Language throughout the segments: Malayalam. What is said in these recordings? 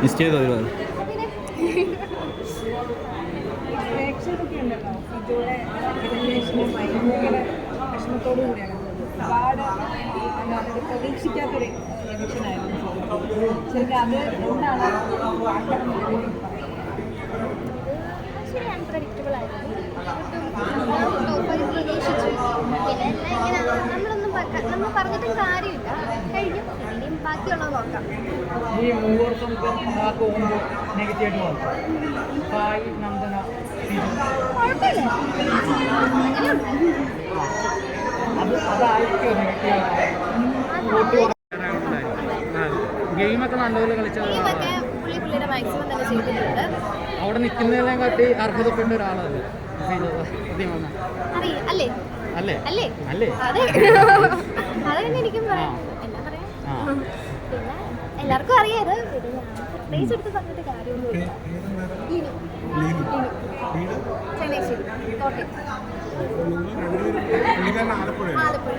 മിസ് ചെയ്തോ ഒരുപാട് പ്രതീക്ഷിക്കാത്തൊരു ശരിക്കും അത് എന്താണ് നമ്മൾ പറഞ്ഞിട്ടും കാര്യമില്ല. കഴിഞ്ഞു. ഇനിയും ബാക്കിയുള്ളത് നോക്കാം. ഈ മൂന്ന് വർഷം നമുക്ക് പോകുമ്പോൾ നെഗറ്റീവായിട്ട് വന്നു. സായി നന്ദന സിജു. കുഴപ്പമില്ല. അങ്ങനെയുണ്ട്. അത് അതായിരിക്കും നെഗറ്റീവ് ഗെയിമൊക്കെ നല്ലപോലെ കളിച്ചത് ഗെയിമൊക്കെ പുള്ളി പുള്ളിയുടെ മാക്സിമം തന്നെ ചെയ്തിട്ടുണ്ട്. അവിടെ നിൽക്കുന്നതിനെ കാട്ടി അർഹതപ്പെട്ട ഒരാളാണ് അല്ലേ? അല്ലേ? അല്ലേ? അല്ലേ? അതെ. അതെന്നെ എനിക്കും പറയാം. എന്നാ പറയാ? പിന്നെ എല്ലാവർക്കും അറിയാം ഇത്. ഇത് ഞാൻ പ്രത്യേകിച്ച് എടുത്ത് പറഞ്ഞിട്ട് കാര്യമൊന്നുമില്ല. ചങ്ങനാശ്ശേരി കോട്ടയം ആലപ്പുഴ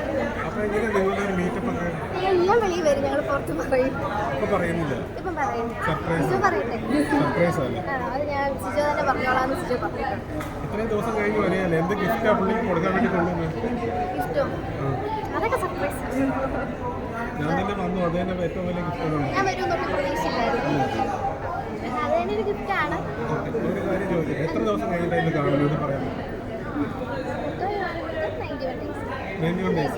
വരും ഞങ്ങൾ പുറത്ത് പറയും. പറയുന്നില്ല. ഇപ്പം. പറയട്ടെ. സർപ്രൈസ് ആ അത് ഞാൻ സിജു തന്നെ പറഞ്ഞോളാന്ന് സിജു പറഞ്ഞിട്ടുണ്ട്. ഇത്രയും ദിവസം കഴിഞ്ഞ് വരികയല്ലേ? എന്ത് ഗിഫ്റ്റാണ് പുള്ളിക്ക് കൊടുക്കാൻ വേണ്ടി കൊണ്ടുവന്നത് ഇഷ്ടം അതൊക്കെ സർപ്രൈസ് ഞാൻ തന്നെ വന്നു. അത് തന്നെ ഏറ്റവും വലിയ ഗിഫ്റ്റ് ഞാൻ വരും തൊട്ട് പ്രതീക്ഷിച്ചില്ലായിരുന്നു അത് തന്നെ ഒരു ഗിഫ്റ്റാണ് ഒരു കാര്യം ചോദിച്ചു എത്ര ദിവസം കഴിഞ്ഞിട്ടായിരുന്നു കാണുന്നത് പറയാൻ നയന്റി വൺ ഡേയ്സ്